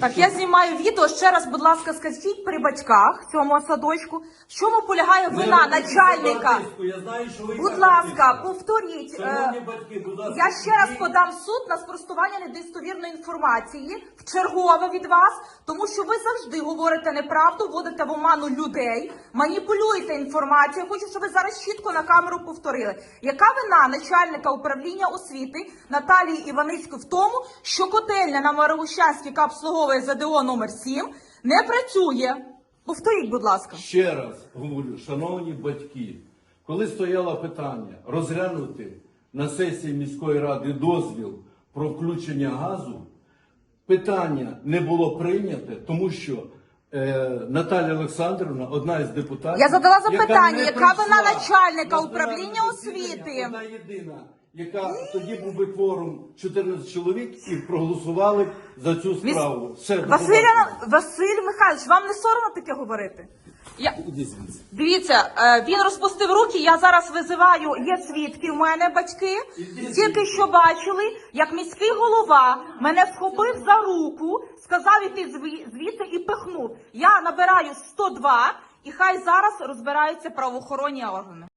Так, я знімаю відео. Ще раз, будь ласка, скажіть при батьках цьому садочку, в чому полягає вина начальника. Я знаю, що ви Будь ласка, повторіть. Шановні е, батьки, будь ласка, Я ще раз подам в суд на спростування недостовірної інформації в чергове від вас, тому що ви завжди говорите неправду, вводите в оману людей, маніпулюєте інформацією. Хочу, щоб ви зараз чітко на камеру повторили. Яка вина начальника управління освіти Наталії Іваницької в тому, що котельня на Марогущанській, яка обслуговує ЗДО номер 7 не працює? Повторіть, будь ласка. Ще раз говорю, шановні батьки, коли стояло питання розглянути на сесії міської ради дозвіл про включення газу, питання не було прийняте, тому що Наталя Олександрівна, одна із депутатів, Я задала запитання, не яка вона начальника на управління освіти? Одна єдина, яка тоді був би кворум 14 чоловік і проголосували за цю справу. Все, Василь. Василь Михайлович, вам не соромно таке говорити? Я... Дивіться, е, він розпустив руки. Я зараз визиваю. Є свідки в мене батьки. Тільки що бачили, як міський голова мене схопив за руку, сказав іти Я набираю 102, і хай зараз розбираються правоохоронні органи.